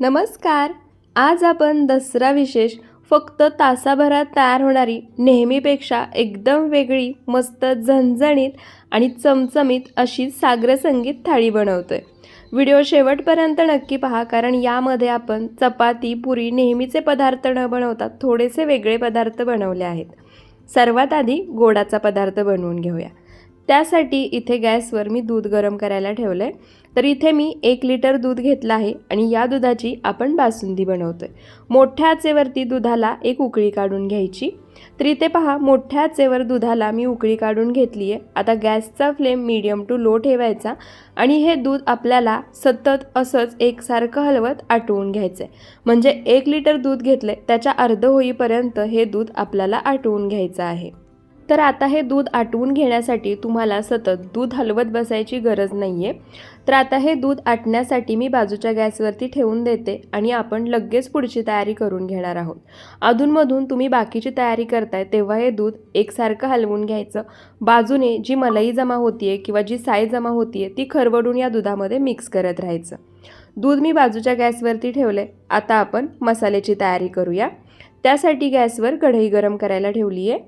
नमस्कार. आज आपण दसरा विशेष फक्त तासाभरात तयार होणारी नेहमीपेक्षा एकदम वेगळी मस्त झणझणीत आणि चमचमीत अशी सागर संगीत थाळी आहे व्हिडिओ शेवटपर्यंत नक्की पहा कारण यामध्ये आपण चपाती पुरी नेहमीचे पदार्थ न बनवता थोडेसे वेगळे पदार्थ बनवले आहेत. सर्वात आधी गोडाचा पदार्थ बनवून घेऊया. त्यासाठी इथे गॅसवर मी दूध गरम करायला ठेवलं आहे तर इथे मी एक लिटर दूध घेतलं आहे आणि या दुधाची आपण बासुंदी बनवतो आहे मोठ्या आचेवरती दुधाला एक उकळी काढून घ्यायची. तर इथे पहा मोठ्या आचेवर दुधाला मी उकळी काढून घेतली आहे आता गॅसचा फ्लेम मीडियम टू लो ठेवायचा आणि हे दूध आपल्याला सतत असंच एकसारखं हलवत आटवून घ्यायचं आहे म्हणजे एक लिटर दूध घेतलं त्याच्या अर्ध होईपर्यंत हे दूध आपल्याला आटवून घ्यायचं आहे. तर आता हे दूध आटवून घेण्यासाठी तुम्हाला सतत दूध हलवत बसायची गरज नाही आहे तर आता हे दूध आटण्यासाठी मी बाजूच्या गॅसवरती ठेवून देते आणि आपण लगेच पुढची तयारी करून घेणार आहोत. अधूनमधून तुम्ही बाकीची तयारी करताय तेव्हा हे दूध एकसारखं हलवून घ्यायचं. बाजूने जी मलाई जमा होतीये किंवा जी साय जमा होतीये ती खरवडून या दुधामध्ये मिक्स करत राहायचं. दूध मी बाजूच्या गॅसवरती ठेवले आता आपण मसाल्याची तयारी करूया. त्यासाठी गॅसवर कढई गरम करायला ठेवली आहे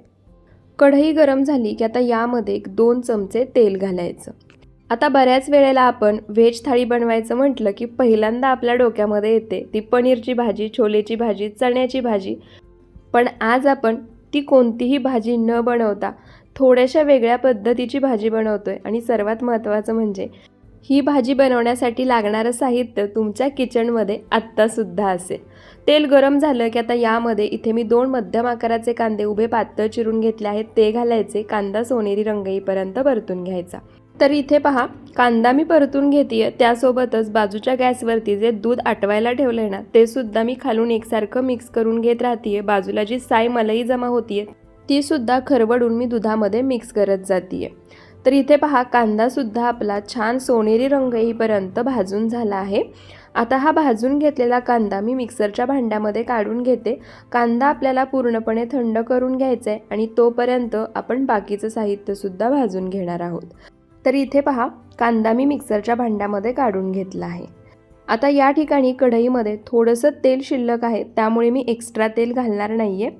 कढई गरम झाली की आता यामध्ये एक दोन चमचे तेल घालायचं. आता बऱ्याच वेळेला आपण व्हेज थाळी बनवायचं म्हटलं की पहिल्यांदा आपल्या डोक्यामध्ये येते ती पनीरची भाजी छोलेची भाजी चण्याची भाजी. पण आज आपण ती कोणतीही भाजी न बनवता थोड्याशा वेगळ्या पद्धतीची भाजी बनवतोय आणि सर्वात महत्त्वाचं म्हणजे ही भाजी बनवण्यासाठी लागणारं साहित्य तुमच्या किचनमध्ये आत्तासुद्धा असेल. तेल गरम झालं की आता यामध्ये इथे मी दोन मध्यम आकाराचे कांदे उभे पातळ चिरून घेतले आहेत. ते घालायचे कांदा सोनेरी रंग येईपर्यंत परतून घ्यायचा. तर इथे पहा कांदा मी परतून घेते त्यासोबतच बाजूच्या गॅसवरती जे दूध आटवायला ठेवलं आहे ना ते सुद्धा मी खालून एकसारखं मिक्स करून घेत राहते बाजूला जी साय मलई जमा होतीये ती सुद्धा खरवडून मी दुधामध्ये मिक्स करत जाते तर इथे पहा कांदासुद्धा आपला छान सोनेरी रंग येईपर्यंत भाजून झाला आहे. आता हा भाजून घेतलेला कांदा मी मिक्सरच्या भांड्यामध्ये काढून घेते. कांदा आपल्याला पूर्णपणे थंड करून घ्यायचा आहे आणि तोपर्यंत आपण बाकीचं साहित्यसुद्धा भाजून घेणार आहोत. तर इथे पहा कांदा मी मिक्सरच्या भांड्यामध्ये काढून घेतला आहे. आता या ठिकाणी कढईमध्ये थोडंसं तेल शिल्लक आहे त्यामुळे मी एक्स्ट्रा तेल घालणार नाही आहे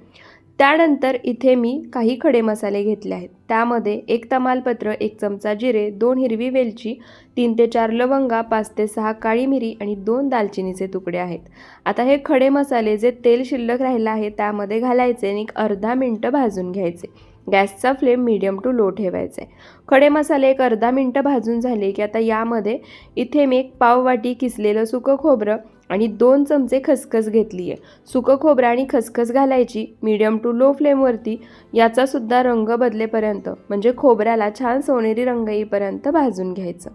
त्यानंतर इथे मी काही खडे मसाले घेतले आहेत. त्यामध्ये एक तमालपत्र एक चमचा जिरे दोन हिरवी वेलची तीन ते चार लवंगा पाच ते सहा काळी मिरी आणि दोन दालचिनीचे तुकडे आहेत. आता हे खडे मसाले जे तेल शिल्लक राहिलं आहे त्यामध्ये घालायचे आणि एक अर्धा मिनटं भाजून घ्यायचे. गॅसचा फ्लेम मीडियम टू लो ठेवायचा आहे. खडे मसाले एक अर्धा मिनटं भाजून झाले की आता यामध्ये इथे मी एक पाववाटी किसलेलं सुकं खोबरं आणि दोन चमचे खसखस घेतली आहे सुकं खोबरं आणि खसखस घालायची मीडियम टू लो फ्लेमवरती याचासुद्धा रंग बदलेपर्यंत म्हणजे खोबऱ्याला छान सोनेरी रंग येईपर्यंत भाजून घ्यायचं.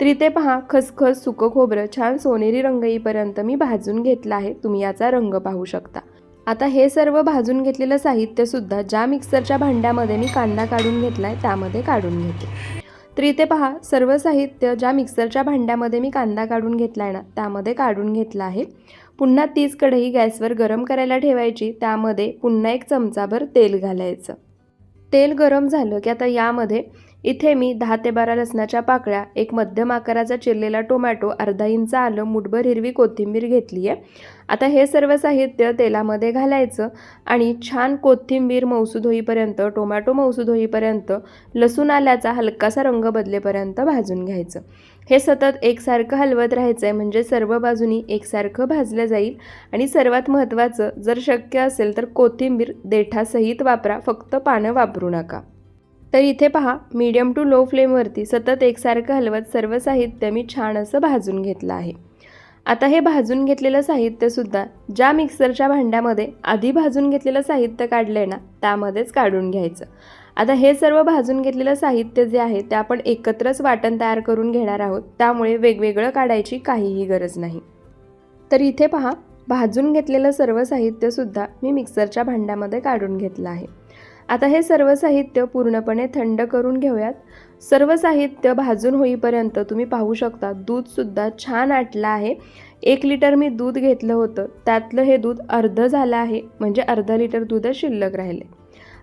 तरी ते पहा खसखस सुकं खोबरं छान सोनेरी रंग येईपर्यंत मी भाजून घेतलं आहे तुम्ही याचा रंग पाहू शकता. आता हे सर्व भाजून घेतलेलं साहित्यसुद्धा ज्या मिक्सरच्या भांड्यामध्ये मी कांदा काढून घेतला आहे त्यामध्ये काढून घेते. तर इथे पहा सर्व साहित्य ज्या मिक्सरच्या भांड्यामध्ये मी कांदा काढून घेतला आहे ना त्यामध्ये काढून घेतला आहे. पुन्हा तीच कढई गॅसवर गरम करायला ठेवायची त्यामध्ये पुन्हा एक चमचाभर तेल घालायचं. तेल गरम झालं की आता यामध्ये इथे मी दहा ते बारा लसणाच्या पाकळ्या एक मध्यम आकाराचा चिरलेला टोमॅटो अर्धा इंच आलं मुठभर हिरवी कोथिंबीर घेतली आहे. आता हे सर्व साहित्य तेलामध्ये घालायचं आणि छान कोथिंबीर मौसूद होईपर्यंत टोमॅटो मौसूद होईपर्यंत लसूण आल्याचा हलकासा रंग बदलेपर्यंत भाजून घ्यायचं. हे सतत एकसारखं हलवत राहायचं आहे म्हणजे सर्व बाजूनी एकसारखं भाजलं जाईल आणि सर्वात महत्त्वाचं जर शक्य असेल तर कोथिंबीर देठासहित वापरा फक्त पानं वापरू नका. तर इथे पहा मीडियम टू लो फ्लेमवरती सतत एकसारखं हलवत सर्व साहित्य मी छान असं भाजून घेतलं आहे. आता हे भाजून घेतलेलं साहित्यसुद्धा ज्या मिक्सरच्या भांड्यामध्ये आधी भाजून घेतलेलं साहित्य काढलं आहे ना त्यामध्येच काढून घ्यायचं. आता हे सर्व भाजून घेतलेलं साहित्य जे आहे ते आपण एकत्रच वाटण तयार करून घेणार आहोत त्यामुळे वेगवेगळं काढायची काहीही गरज नाही. तर इथे पहा भाजून घेतलेलं सर्व साहित्यसुद्धा मी मिक्सरच्या भांड्यामध्ये काढून घेतलं आहे. आता हे सर्व साहित्य पूर्णपणे थंड करून घेऊयात. सर्व साहित्य भाजून होईपर्यंत तुम्ही पाहू शकता दूधसुद्धा छान आटलं आहे. एक लिटर मी दूध घेतलं होतं. त्यातलं हे दूध अर्ध झालं आहे म्हणजे अर्धा लिटर दूधच शिल्लक राहिले.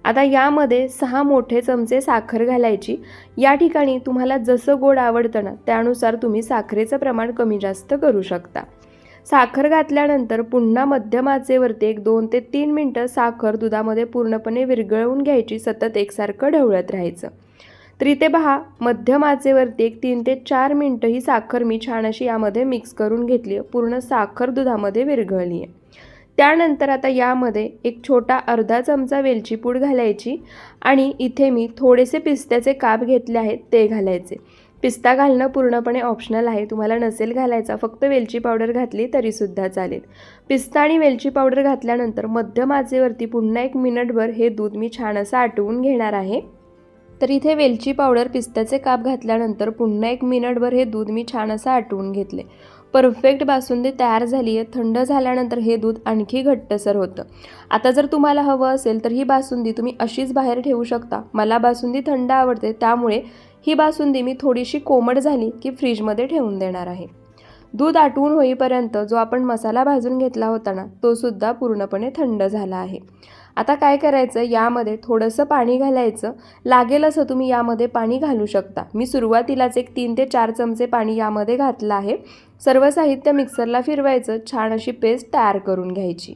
आता यामध्ये सहा मोठे चमचे साखर घालायची. या ठिकाणी तुम्हाला जसं गोड आवडतं ना त्यानुसार तुम्ही साखरेचं प्रमाण कमी जास्त करू शकता. साखर घातल्यानंतर पुन्हा मध्यम आचेवरती एक दोन ते तीन मिनटं साखर दुधामध्ये पूर्णपणे विरघळवून घ्यायची सतत एकसारखं ढवळत राहायचं. तर ते पहा मध्यम आचेवरती एक तीन ते चार मिनटं ही साखर मी छान अशी यामध्ये मिक्स करून घेतली आहे पूर्ण साखर दुधामध्ये विरघळली आहे त्यानंतर आता यामध्ये एक छोटा अर्धा चमचा वेलची पूड घालायची आणि इथे मी थोडेसे पिस्त्याचे काप घेतले आहेत ते घालायचे. पिस्ता घालणं पूर्णपणे ऑप्शनल आहे. तुम्हाला नसेल घालायचा फक्त वेलची पावडर घातली तरीसुद्धा चालेल. पिस्ता आणि वेलची पावडर घातल्यानंतर मध्यम आचेवरती पुन्हा एक मिनिटभर हे दूध मी छान असं आटवून घेणार आहे. तर इथे वेलची पावडर पिस्त्याचे काप घातल्यानंतर पुन्हा एक मिनिटभर हे दूध मी छान असं आटवून घेतले. परफेक्ट बासुंदी तयार झाली आहे. थंड झाल्यानंतर हे दूध आणखी घट्टसर होतं. आता जर तुम्हाला हवं असेल तर ही बासुंदी तुम्ही अशीच बाहेर ठेवू शकता. मला बासुंदी थंड आवडते त्यामुळे ही बासुंदी मी थोडीशी कोमट झाली की फ्रीजमध्ये ठेवून देणार आहे. दूध आटवून होईपर्यंत जो आपण मसाला भाजून घेतला होता ना तो सुद्धा पूर्णपणे थंड झाला आहे. आता काय करायचं? यामध्ये थोडंसं पाणी घालायचं. लागेल असं तुम्ही यामध्ये पाणी घालू शकता. मी सुरुवातीलाच एक तीन ते चार चमचे पाणी यामध्ये घातलं आहे. सर्व साहित्य मिक्सरला फिरवायचं. छान अशी पेस्ट तयार करून घ्यायची.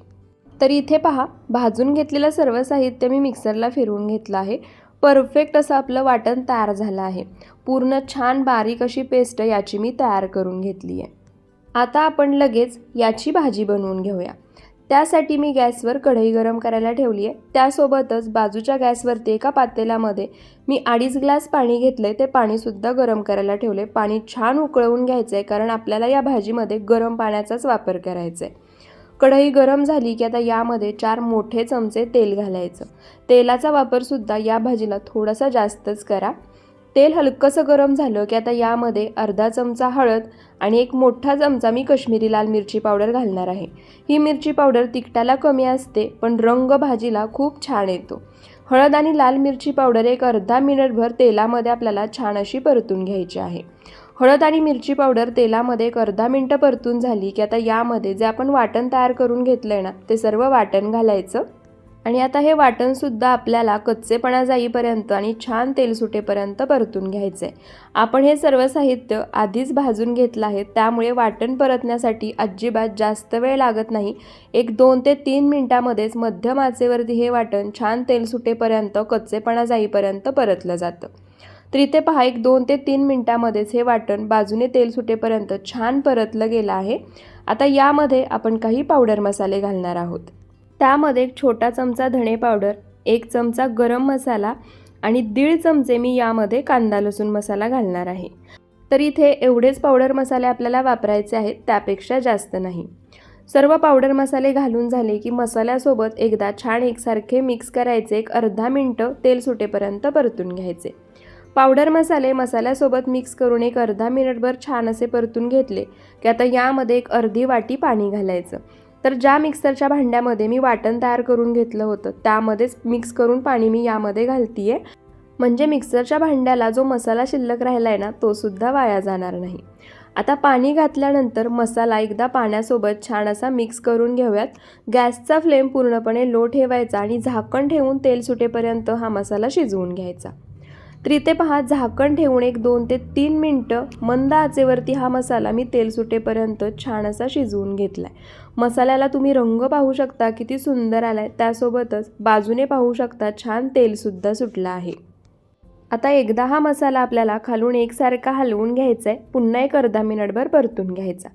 तर इथे पहा भाजून घेतलेलं सर्व साहित्य मी मिक्सरला फिरवून घेतलं आहे. परफेक्ट असं आपलं वाटण तयार झालं आहे. पूर्ण छान बारीक अशी पेस्ट याची मी तयार करून घेतली आहे. आता आपण लगेच याची भाजी बनवून घेऊया. त्यासाठी मी गॅसवर कढई गरम करायला ठेवली आहे. त्यासोबतच बाजूच्या गॅसवरती एका पातेल्यामध्ये मी अडीच ग्लास पाणी घेतलं आहे ते पाणीसुद्धा गरम करायला ठेवले पाणी छान उकळवून घ्यायचं आहे कारण आपल्याला या भाजीमध्ये गरम पाण्याचाच वापर करायचा आहे कढई गरम झाली की आता यामध्ये चार मोठे चमचे तेल घालायचं. तेलाचा वापरसुद्धा या भाजीला थोडासा जास्तच करा. तेल हलकंसं गरम झालं की आता यामध्ये अर्धा चमचा हळद आणि एक मोठा चमचा मी कश्मीरी लाल मिरची पावडर घालणार आहे. ही मिरची पावडर तिखटाला कमी असते पण रंग भाजीला खूप छान येतो. हळद आणि लाल मिरची पावडर एक अर्धा मिनिटभर तेलामध्ये आपल्याला छान अशी परतून घ्यायची आहे. हळद आणि मिरची पावडर तेलामध्ये एक अर्धा मिनटं परतून झाली की आता यामध्ये जे आपण वाटण तयार करून घेतलं आहे ना ते सर्व वाटण घालायचं. आणि आता हे वाटणसुद्धा आपल्याला कच्चेपणा जाईपर्यंत आणि छान तेल सुटेपर्यंत परतून घ्यायचं आहे आपण हे सर्व साहित्य आधीच भाजून घेतलं आहे त्यामुळे वाटण परतण्यासाठी अजिबात जास्त वेळ लागत नाही. एक दोन ते तीन मिनटामध्येच मध्यम आचेवरती हे वाटण छान तेल सुटेपर्यंत कच्चेपणा जाईपर्यंत परतलं जातं. तर इथे पहा एक दोन ते तीन मिनटामध्येच हे वाटण बाजूने तेल सुटेपर्यंत छान परतलं गेलं आहे. आता यामध्ये आपण काही पावडर मसाले घालणार आहोत. त्यामध्ये एक छोटा चमचा धणे पावडर एक चमचा गरम मसाला आणि दीड चमचे मी यामध्ये कांदा लसूण मसाला घालणार आहे. तर इथे एवढेच पावडर मसाले आपल्याला वापरायचे आहेत त्यापेक्षा जास्त नाही. सर्व पावडर मसाले घालून झाले की मसाल्यासोबत एकदा छान एकसारखे मिक्स करायचे एक अर्धा मिनटं तेल सुटेपर्यंत परतून घ्यायचे. पावडर मसाले मसाल्यासोबत मिक्स करून एक अर्धा मिनिटभर छान असे परतून घेतले की आता यामध्ये एक अर्धी वाटी पाणी घालायचं. तर ज्या मिक्सरच्या भांड्यामध्ये मी वाटण तयार करून घेतलं होतं त्यामध्येच मिक्स करून पाणी मी यामध्ये घालते आहे म्हणजे मिक्सरच्या भांड्याला जो मसाला शिल्लक राहिला आहे ना तो सुद्धा वाया जाणार नाही. आता पाणी घातल्यानंतर मसाला एकदा पाण्यासोबत छान असा मिक्स करून घेऊयात. गॅसचा फ्लेम पूर्णपणे लो ठेवायचा आणि झाकण ठेवून तेल सुटेपर्यंत हा मसाला शिजवून घ्यायचा. तर इथे पहा झाकण ठेवून एक दोन ते तीन मिनटं मंद आचेवरती हा मसाला मी तेल सुटेपर्यंत छान असा शिजवून घेतला आहे मसाल्याला तुम्ही रंग पाहू शकता किती सुंदर आला आहे त्यासोबतच बाजूने पाहू शकता छान तेलसुद्धा सुटलं आहे. आता एकदा हा मसाला आपल्याला खालून एकसारखा हलवून घ्यायचा आहे पुन्हा एक अर्धा मिनिटभर परतून घ्यायचा.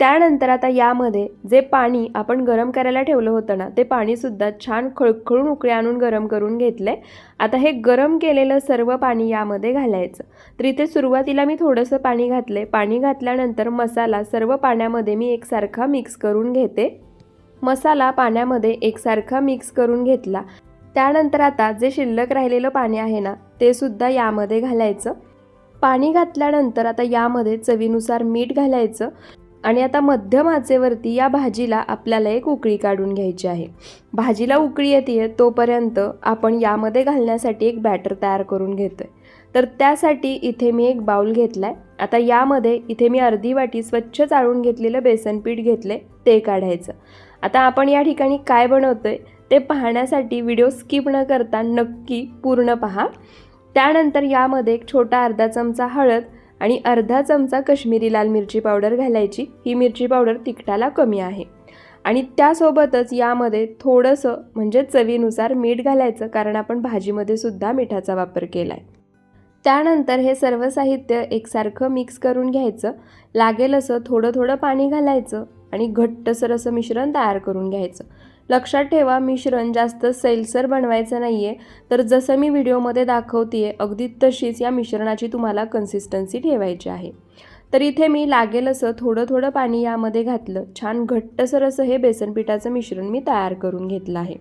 त्यानंतर आता यामध्ये जे पाणी आपण गरम करायला ठेवलं होतं ना ते पाणीसुद्धा छान खळखळून उकळी आणून गरम करून घेतलं आहे आता हे गरम केलेलं सर्व पाणी यामध्ये घालायचं. तर इथे सुरुवातीला मी थोडंसं पाणी घातलं आहे पाणी घातल्यानंतर मसाला सर्व पाण्यामध्ये मी एकसारखा मिक्स करून घेते. मसाला पाण्यामध्ये एकसारखा मिक्स करून घेतला. त्यानंतर आता जे शिल्लक राहिलेलं पाणी आहे ना ते सुद्धा यामध्ये घालायचं. पाणी घातल्यानंतर आता यामध्ये चवीनुसार मीठ घालायचं. आणि आता मध्यम आचेवरती या भाजीला आपल्याला एक उकळी काढून घ्यायची आहे. भाजीला उकळी येते तोपर्यंत आपण यामध्ये घालण्यासाठी एक बॅटर तयार करून घेतो आहे तर त्यासाठी इथे मी एक बाऊल घेतला आहे आता यामध्ये इथे मी अर्धी वाटी स्वच्छ चाळून घेतलेलं बेसन पीठ घेतले ते काढायचं. आता आपण या ठिकाणी काय बनवतो आहे ते पाहण्यासाठी व्हिडिओ स्किप न करता नक्की पूर्ण पहा. त्यानंतर यामध्ये एक छोटा अर्धा चमचा हळद आणि अर्धा चमचा कश्मीरी लाल मिरची पावडर घालायची. ही मिरची पावडर तिखटाला कमी आहे. आणि त्यासोबतच यामध्ये थोडंसं म्हणजे चवीनुसार मीठ घालायचं कारण आपण भाजीमध्ये सुद्धा मिठाचा वापर केला आहे त्यानंतर हे सर्व साहित्य एकसारखं मिक्स करून घ्यायचं. लागेल असं थोडं थोडं पाणी घालायचं आणि घट्टसर असं मिश्रण तयार करून घ्यायचं. लक्षात ठेवा मिश्रण जास्त सैलसर बनवायचं नाही आहे तर जसं मी व्हिडिओमध्ये दाखवते आहे अगदी तशीच या मिश्रणाची तुम्हाला कन्सिस्टन्सी ठेवायची आहे. तर इथे मी लागेल असं थोडं थोडं पाणी यामध्ये घातलं. छान घट्टसर असं हे बेसन पिठाचं मिश्रण मी तयार करून घेतलं आहे.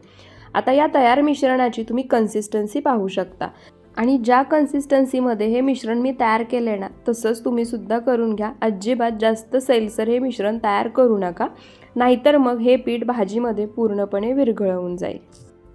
आता या तयार मिश्रणाची तुम्ही कन्सिस्टन्सी पाहू शकता. आणि ज्या कन्सिस्टन्सीमध्ये हे मिश्रण मी तयार केलं आहे ना तसंच तुम्ही सुद्धा करून घ्या. अजिबात जास्त सैलसर हे मिश्रण तयार करू नका. नाहीतर मग हे पीठ भाजीमध्ये पूर्णपणे विरघळवून जाईल.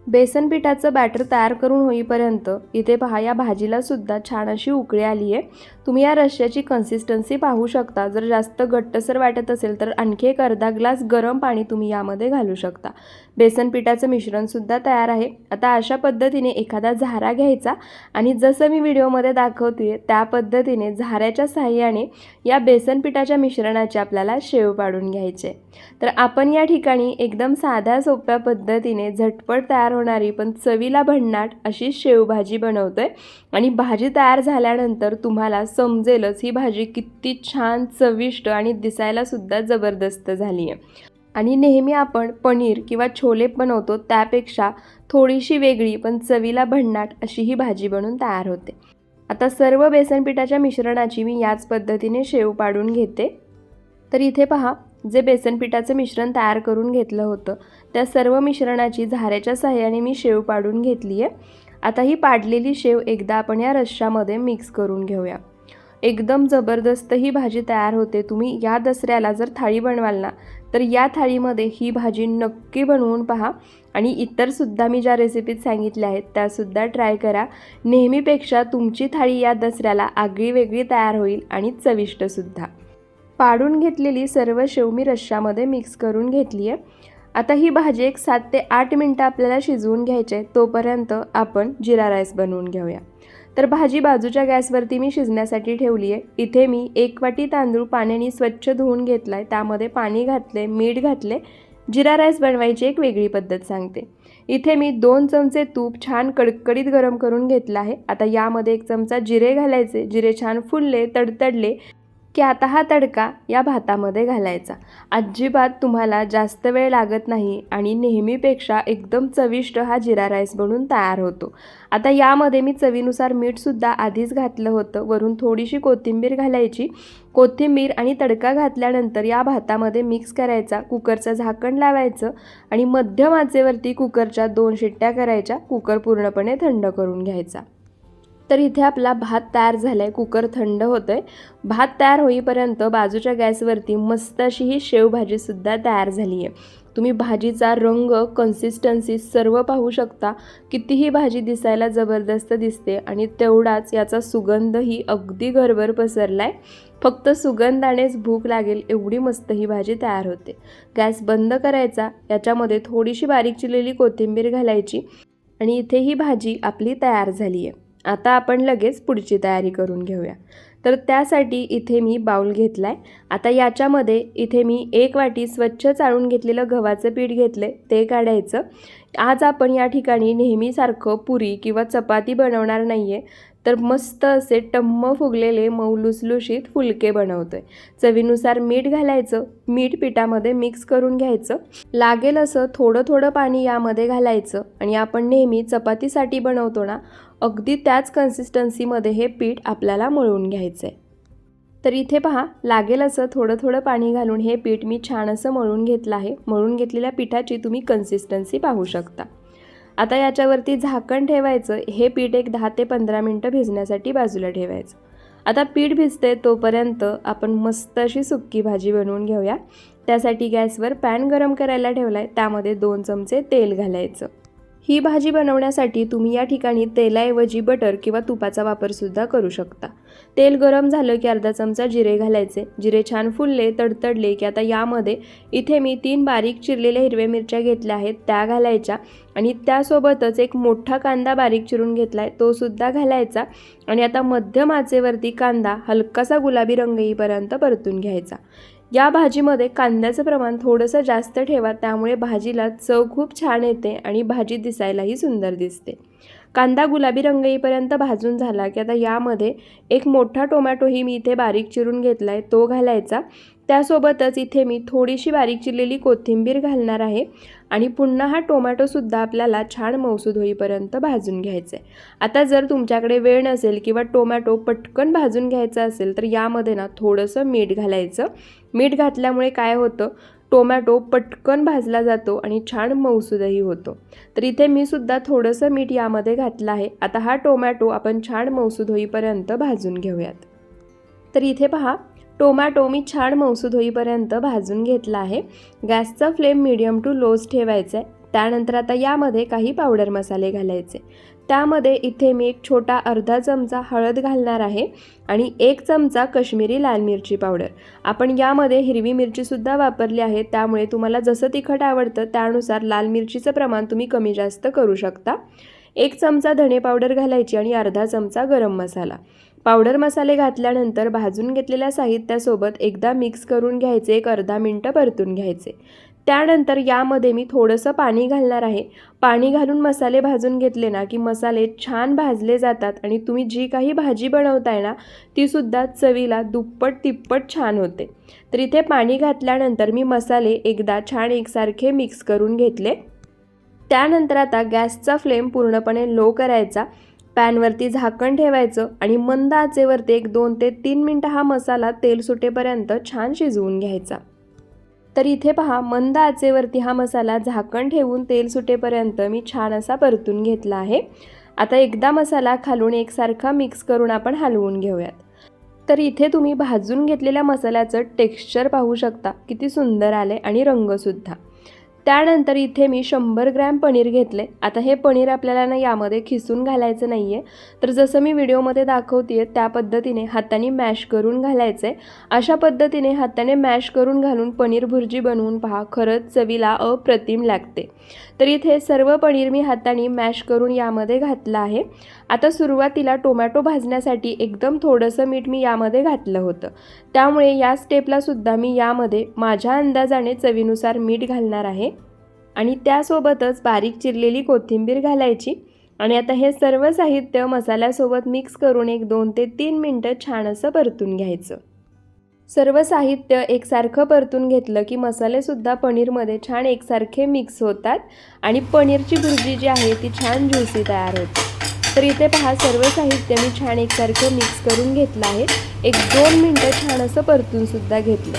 बेसन पिठाचं बॅटर तयार करून होईपर्यंत इथे पहा या भाजीला सुद्धा छान अशी उकळी आली आहे. तुम्ही या रश्श्याची कन्सिस्टन्सी पाहू शकता. जर जास्त घट्टसर वाटत असेल तर आणखी एक अर्धा ग्लास गरम पाणी तुम्ही यामध्ये घालू शकता. बेसन पिठाचं मिश्रणसुद्धा तयार आहे. आता अशा पद्धतीने एखादा झारा घ्यायचा आणि जसं मी व्हिडिओमध्ये दाखवते त्या पद्धतीने झाऱ्याच्या साह्याने या बेसन पिठाच्या मिश्रणाचे आपल्याला शेव पाडून घ्यायचे. तर आपण या ठिकाणी एकदम साध्या सोप्या पद्धतीने झटपट तयार होणारी पण चवीला भन्नाट अशी शेवभाजी बनवतोय आणि भाजी तयार झाल्यानंतर तुम्हाला समजेलच ही भाजी किती छान चविष्ट आणि दिसायलासुद्धा जबरदस्त झाली आहे आणि नेहमी आपण पनीर किंवा छोले बनवतो त्यापेक्षा थोडीशी वेगळी पण चवीला भन्नाट अशी ही भाजी बनून तयार होते. आता सर्व बेसन पिठाच्या मिश्रणाची मी याच पद्धतीने शेव पाडून घेते. तर इथे पहा जे बेसन पिठाचं मिश्रण तयार करून घेतलं होतं त्या सर्व मिश्रणाची झाऱ्याच्या सहाय्याने मी शेव पाडून घेतली आहे आता ही पाडलेली शेव एकदा आपण या रश्श्यामध्ये मिक्स करून घेऊया. एकदम जबरदस्त ही भाजी तयार होते. तुम्ही या दसऱ्याला जर थाळी बनवाल ना तर या थाळीमध्ये ही भाजी नक्की बनवून पहा. आणि इतरसुद्धा मी ज्या रेसिपीत सांगितल्या आहेत त्यासुद्धा ट्राय करा. नेहमीपेक्षा तुमची थाळी या दसऱ्याला आगळी वेगळी तयार होईल आणि चविष्टसुद्धा पाडून घेतलेली सर्व शेव मी रश्श्यामध्ये मिक्स करून घेतली आहे. आता ही भाजी एक सात ते आठ मिनटं आपल्याला शिजवून घ्यायचे तोपर्यंत आपण जिरा राईस बनवून घेऊया. तर भाजी बाजूच्या गॅसवरती मी शिजण्यासाठी ठेवली आहे. इथे मी एक वाटी तांदूळ पाण्याने स्वच्छ धुवून घेतला आहे त्यामध्ये पाणी घातले मीठ घातले जिरा राईस बनवायची एक वेगळी पद्धत सांगते. इथे मी दोन चमचे तूप छान कडकडीत गरम करून घेतलं आहे. आता यामध्ये एक चमचा जिरे घालायचे. जिरे छान फुलले तडतडले. की आता हा तडका या भातामध्ये घालायचा. अजिबात तुम्हाला जास्त वेळ लागत नाही आणि नेहमीपेक्षा एकदम चविष्ट हा जिरा राईस बनून तयार होतो. आता यामध्ये मी चवीनुसार मीठसुद्धा आधीच घातलं होतं. वरून थोडीशी कोथिंबीर घालायची. कोथिंबीर आणि तडका घातल्यानंतर या भातामध्ये मिक्स करायचा. कुकरचं झाकण लावायचं आणि मध्यम आचेवरती कुकरच्या दोन शिट्ट्या करायच्या. कुकर पूर्णपणे थंड करून घ्यायचा. तर इथे आपला भात तयार झाला आहे कुकर थंड होतं आहे भात तयार होईपर्यंत बाजूच्या गॅसवरती मस्त अशी ही शेवभाजीसुद्धा तयार झाली आहे तुम्ही भाजीचा रंग कन्सिस्टन्सी सर्व पाहू शकता. कितीही भाजी दिसायला जबरदस्त दिसते आणि तेवढाच याचा सुगंधही अगदी घरभर पसरला आहे फक्त सुगंधानेच भूक लागेल एवढी मस्त ही भाजी तयार होते. गॅस बंद करायचा याच्यामध्ये थोडीशी बारीक चिरलेली कोथिंबीर घालायची आणि इथे ही भाजी आपली तयार झाली आहे आता आपण लगेच पुढची तयारी करून घेऊया. तर त्यासाठी इथे मी बाऊल घेतला आहे आता याच्यामध्ये इथे मी एक वाटी स्वच्छ चाळून घेतलेलं गव्हाचं पीठ घेतलं ते काढायचं. आज आपण या ठिकाणी नेहमीसारखं पुरी किंवा चपाती बनवणार नाही आहे तर मस्त असे टम्म फुगलेले मऊ लुसलुशीत फुलके बनवतोय. चवीनुसार मीठ घालायचं मीठ पिठामध्ये मिक्स करून घ्यायचं. लागेल असं थोडं थोडं पाणी यामध्ये घालायचं आणि आपण नेहमी चपातीसाठी बनवतो ना अगदी त्याच कन्सिस्टन्सीमध्ये हे पीठ आपल्याला मळून घ्यायचं आहे तर इथे पहा लागेल असं थोडं थोडं पाणी घालून हे पीठ मी छान असं मळून घेतलं आहे. मळून घेतलेल्या पिठाची तुम्ही कन्सिस्टन्सी पाहू शकता. आता याच्यावरती झाकण ठेवायचं हे पीठ एक दहा ते पंधरा मिनटं भिजण्यासाठी बाजूला ठेवायचं. आता पीठ भिजते तोपर्यंत आपण मस्त अशी सुक्की भाजी बनवून घेऊया. त्यासाठी गॅसवर पॅन गरम करायला ठेवला आहे त्यामध्ये दोन चमचे तेल घालायचं. ही भाजी बनवण्यासाठी तुम्ही या ठिकाणी तेलाऐवजी बटर किंवा तुपाचा वापरसुद्धा करू शकता. तेल गरम झालं की अर्धा चमचा जिरे घालायचे. जिरे छान फुलले तडतडले की आता यामध्ये इथे मी तीन बारीक चिरलेल्या हिरव्या मिरच्या घेतल्या आहेत. त्या घालायच्या आणि त्यासोबतच एक मोठा कांदा बारीक चिरून घेतला आहे तोसुद्धा घालायचा आणि आता मध्यम आचेवरती कांदा हलकासा गुलाबी रंग येईपर्यंत परतून घ्यायचा. या भाजीमध्ये कांद्याचं प्रमाण थोडंसं जास्त ठेवा त्यामुळे भाजीला चव खूप छान येते आणि भाजी दिसायलाही सुंदर दिसते. कांदा गुलाबी रंग येईपर्यंत भाजून झाला की आता यामध्ये एक मोठा टोमॅटोही मी इथे बारीक चिरून घेतला आहे तो घालायचा. त्यासोबतच इथे मी थोडीशी बारीक चिरलेली कोथिंबीर घालणार आहे आणि पुन्हा हा टोमॅटोसुद्धा आपल्याला छान मौसूद होईपर्यंत भाजून घ्यायचं आहे आता जर तुमच्याकडे वेळ नसेल किंवा टोमॅटो पटकन भाजून घ्यायचा असेल तर यामध्ये ना थोडंसं मीठ घालायचं मीठ घातल्यामुळे काय होतं? टोमॅटो पटकन भाजला जातो आणि छान मऊसूदही होतो. तर इथे मी सुद्धा थोडंसं मीठ यामध्ये घातलं आहे. आता हा टोमॅटो आपण छान मऊसूद होईपर्यंत भाजून घेऊयात. तर इथे पहा टोमॅटो मी छान मऊसूद होईपर्यंत भाजून घेतला आहे. गॅसचा फ्लेम मिडियम टू लोज ठेवायचा आहे त्यानंतर आता यामध्ये काही पावडर मसाले घालायचे. त्यामध्ये इथे मी एक छोटा अर्धा चमचा हळद घालणार आहे आणि एक चमचा कश्मीरी लाल मिरची पावडर. आपण यामध्ये हिरवी मिरचीसुद्धा वापरली आहे त्यामुळे तुम्हाला जसं तिखट आवडतं त्यानुसार लाल मिरचीचं प्रमाण तुम्ही कमी जास्त करू शकता. एक चमचा धणे पावडर घालायची आणि अर्धा चमचा गरम मसाला. पावडर मसाले घातल्यानंतर भाजून घेतलेल्या साहित्यासोबत एकदा मिक्स करून घ्यायचे एक अर्धा मिनटं परतून घ्यायचे. त्यानंतर यामध्ये मी थोडंसं पाणी घालणार आहे. पाणी घालून मसाले भाजून घेतले ना की मसाले छान भाजले जातात आणि तुम्ही जी काही भाजी बनवताय ना तीसुद्धा चवीला दुप्पट तिप्पट छान होते. तर इथे पाणी घातल्यानंतर मी मसाले एकदा छान एकसारखे मिक्स करून घेतले. त्यानंतर आता गॅसचा फ्लेम पूर्णपणे लो करायचा. पॅनवरती झाकण ठेवायचं आणि मंद आचेवरती एक दोन ते तीन मिनटं हा मसाला तेल सुटेपर्यंत छान शिजवून घ्यायचा. तर इथे पहा मंद आचेवरती हा मसाला झाकण ठेवून तेल सुटेपर्यंत मी छान असा परतून घेतला आहे. आता एकदा मसाला खालून एकसारखा मिक्स करून आपण हलवून घेऊयात. तर इथे तुम्ही भाजून घेतलेल्या मसाल्याचं टेक्स्चर पाहू शकता किती सुंदर आले आणि रंगसुद्धा. त्यानंतर इथे मी शंभर ग्रॅम पनीर घेतले. आता हे पनीर आपल्याला ना यामध्ये खिसून घालायचं नाही आहे तर जसं मी व्हिडिओमध्ये दाखवते त्या पद्धतीने हाताने मॅश करून घालायचं आहे अशा पद्धतीने हाताने मॅश करून घालून पनीर भुर्जी बनवून पहा. खरंच चवीला अप्रतिम लागते. तर इथे सर्व पनीर मी हाताने मॅश करून यामध्ये घातलं आहे. आता सुरुवातीला टोमॅटो भाजण्यासाठी एकदम थोडंसं मीठ मी यामध्ये घातलं होतं. त्यामुळे या स्टेपलासुद्धा मी यामध्ये माझ्या अंदाजाने चवीनुसार मीठ घालणार आहे. आणि त्यासोबतच बारीक चिरलेली कोथिंबीर घालायची. आणि आता हे सर्व साहित्य मसाल्यासोबत मिक्स करून एक दोन ते तीन मिनटं छान असं परतून घ्यायचं. सर्व साहित्य एकसारखं परतून घेतलं की मसालेसुद्धा पनीरमध्ये छान एकसारखे मिक्स होतात. आणि पनीरची भुर्जी जी आहे ती छान ज्युसी तयार होते. तर इथे पहा सर्व साहित्य मी छान एकसारखं मिक्स करून घेतलं आहे. एक दोन मिनटं छान असं परतूनसुद्धा घेतलं.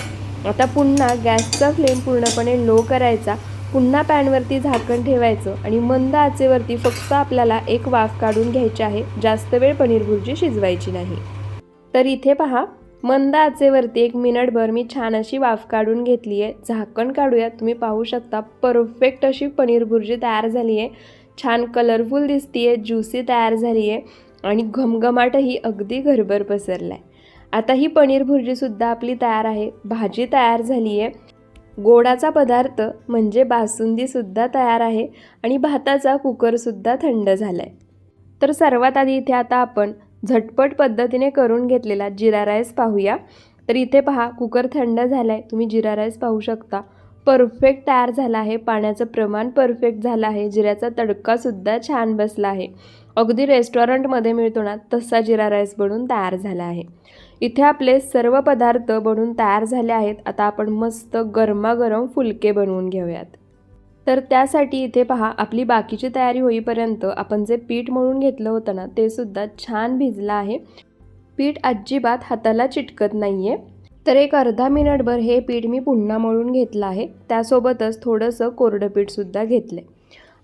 आता पुन्हा गॅसचा फ्लेम पूर्णपणे लो करायचा. पुन्हा पॅनवरती झाकण ठेवायचं आणि मंद आचेवरती फक्त आपल्याला एक वाफ काढून घ्यायची आहे. जास्त वेळ पनीर भुर्जी शिजवायची नाही. तर इथे पहा मंद आचेवरती एक मिनिटभर मी छान अशी वाफ काढून घेतली आहे झाकण काढूया तुम्ही पाहू शकता परफेक्ट अशी पनीर भुर्जी तयार झाली आहे छान कलरफुल दिसती आहे ज्युसी तयार झाली आहे आणि घमघमाटही अगदी घरभर पसरला आहे आता ही पनीर भुर्जीसुद्धा आपली तयार आहे भाजी तयार झाली आहे गोडाचा पदार्थ म्हणजे बासुंदीसुद्धा तयार आहे आणि भाताचा कुकरसुद्धा थंड झाला आहे तर सर्वात आधी इथे आता आपण झटपट पद्धतीने करून घेतलेला जिरा राईस पाहूया. तर इथे पहा कुकर थंड झाला आहे तुम्ही जिरा राईस पाहू शकता. परफेक्ट तयार झाला आहे. पाण्याचं प्रमाण परफेक्ट झालं आहे. जिऱ्याचा तडकासुद्धा छान बसला आहे. अगदी रेस्टॉरंटमध्ये मिळतो ना तसा जिरा राईस बनून तयार झाला आहे. इथे आपले सर्व पदार्थ बनवून तयार झाले आहेत. आता आपण मस्त गरमागरम फुलके बनवून घेऊयात. तर त्यासाठी इथे पहा आपली बाकीची तयारी होईपर्यंत आपण जे पीठ मळून घेतलं होतं ना ते सुद्धा छान भिजलं आहे. पीठ अजिबात हाताला चिटकत नाही आहे तर एक अर्धा मिनिटभर हे पीठ मी पुन्हा मळून घेतलं आहे. त्यासोबतच थोडंसं कोरडं पीठसुद्धा घेतलं आहे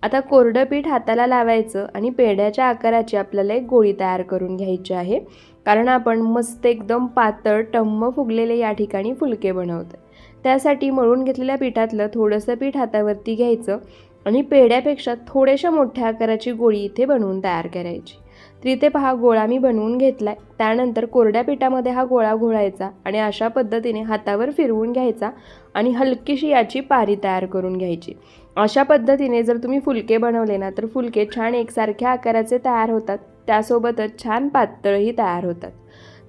आता कोरडं पीठ हाताला लावायचं आणि पेढ्याच्या आकाराची आपल्याला एक गोळी तयार करून घ्यायची आहे. कारण आपण मस्त एकदम पातळ टम्म फुगलेले या ठिकाणी फुलके बनवतो त्यासाठी मळून घेतलेल्या पिठातलं थोडंसं पीठ हातावरती घ्यायचं आणि पेढ्यापेक्षा थोड्याशा मोठ्या आकाराची गोळी इथे बनवून तयार करायची. तर इथे पहा गोळा मी बनवून घेतलाय. त्यानंतर कोरड्या पिठामध्ये हा गोळा घोळायचा आणि अशा पद्धतीने हातावर फिरवून घ्यायचा आणि हलकीशी याची पारी तयार करून घ्यायची. अशा पद्धतीने जर तुम्ही फुलके बनवले ना तर फुलके छान एकसारख्या आकाराचे तयार होतात. त्यासोबतच छान पातळही तयार होतात.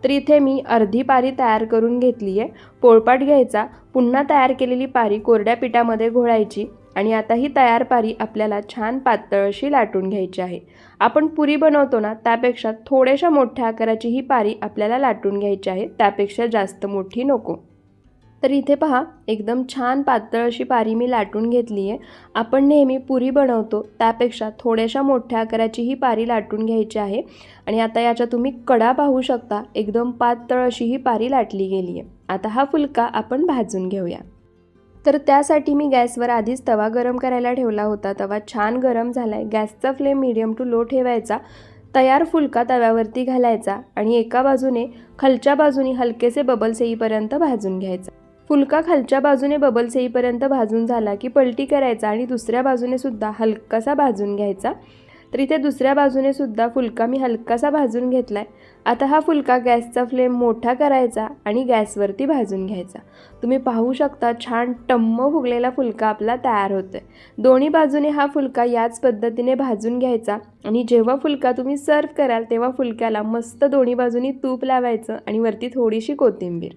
तर इथे मी अर्धी पारी तयार करून घेतली आहे पोळपाट घ्यायचा. पुन्हा तयार केलेली पारी कोरड्या पिठामध्ये घोळायची. आणि आता ही तयार पारी आपल्याला छान पातळ अशी लाटून घ्यायची आहे. आपण पुरी बनवतो ना त्यापेक्षा थोड्याशा मोठ्या आकाराची ही पारी आपल्याला लाटून घ्यायची आहे त्यापेक्षा जास्त मोठी नको. तर इथे पहा एकदम छान पातळ अशी पारी मी लाटून घेतली आहे. आपण नेहमी पुरी बनवतो त्यापेक्षा थोड्याशा मोठ्या आकाराची ही पारी लाटून घ्यायची आहे. आणि आता याच्या तुम्ही कडा पाहू शकता एकदम पातळ अशी ही पारी लाटली गेली आहे. आता हा फुलका आपण भाजून घेऊया. तर त्यासाठी मी गॅसवर आधीच तवा गरम करायला ठेवला होता. तवा छान गरम झाला आहे गॅसचा फ्लेम मिडियम टू लो ठेवायचा. तयार फुलका तव्यावरती घालायचा आणि एका बाजूने खालच्या बाजूने हलकेसे बबल्स येईपर्यंत भाजून घ्यायचा. फुलका खालच्या बाजूने बबल्स येईपर्यंत भाजून झाला की पलटी करायचा आणि दुसऱ्या बाजूने सुद्धा हलकासा भाजून घ्यायचा. तर इथे दुसऱ्या बाजूने सुद्धा फुलका मी हलकासा भाजून घेतला आहे आता हा फुलका गॅसचा फ्लेम मोठा करायचा आणि गॅसवरती भाजून घ्यायचा. तुम्ही पाहू शकता छान टम्म फुगलेला फुलका आपला तयार होतो आहे दोन्ही बाजूने हा फुलका याच पद्धतीने भाजून घ्यायचा आणि जेव्हा फुलका तुम्ही सर्व कराल तेव्हा फुलक्याला मस्त दोन्ही बाजूनी तूप लावायचं आणि वरती थोडीशी कोथिंबीर.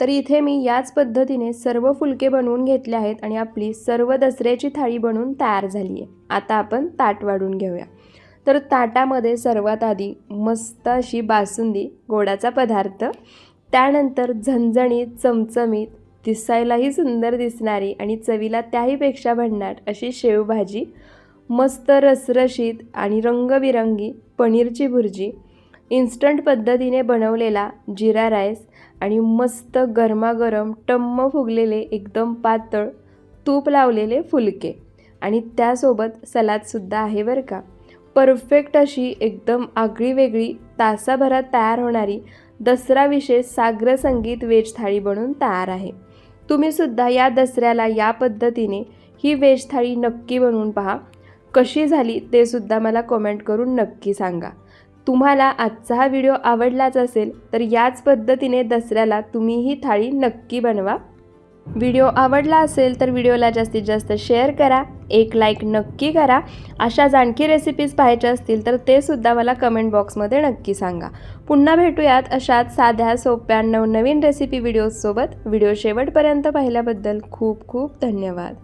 तर इथे मी याच पद्धतीने सर्व फुलके बनवून घेतले आहेत आणि आपली सर्व दसऱ्याची थाळी बनवून तयार झाली आहे आता आपण ताट वाढून घेऊया. तर ताटामध्ये सर्वात आधी मस्त अशी बासुंदी गोडाचा पदार्थ त्यानंतर झणझणीत चमचमीत दिसायलाही सुंदर दिसणारी आणि चवीला त्याहीपेक्षा भन्नाट अशी शेवभाजी मस्त रसरशीत आणि रंगबिरंगी पनीरची भुर्जी इन्स्टंट पद्धतीने बनवलेला जिरा राईस आणि मस्त गरमागरम टम्म फुगलेले एकदम पातळ तूप लावलेले फुलके. आणि त्यासोबत सलादसुद्धा आहे बरं का. परफेक्ट अशी एकदम आगळीवेगळी तासाभरात तयार होणारी दसरा विशेष साग्र संगीत वेज थाळी बनून तयार आहे. तुम्हीसुद्धा या दसऱ्याला या पद्धतीने ही वेज थाळी नक्की बनवून पहा. कशी झाली ते सुद्धा मला कमेंट करून नक्की सांगा. तुम्हाला आजचा हा व्हिडिओ आवडलाच असेल तर याच पद्धतीने दसऱ्याला तुम्ही ही थाळी नक्की बनवा. व्हिडिओ आवडला असेल तर व्हिडिओला जास्तीत जास्त शेअर करा एक लाईक नक्की करा. अशाच आणखी रेसिपीज पाहायच्या असतील तर ते सुद्धा मला कमेंट बॉक्समध्ये नक्की सांगा. पुन्हा भेटूयात अशाच साध्या सोप्या नवनवीन रेसिपी व्हिडिओजसोबत व्हिडिओ शेवटपर्यंत पाहिल्याबद्दल खूप खूप धन्यवाद.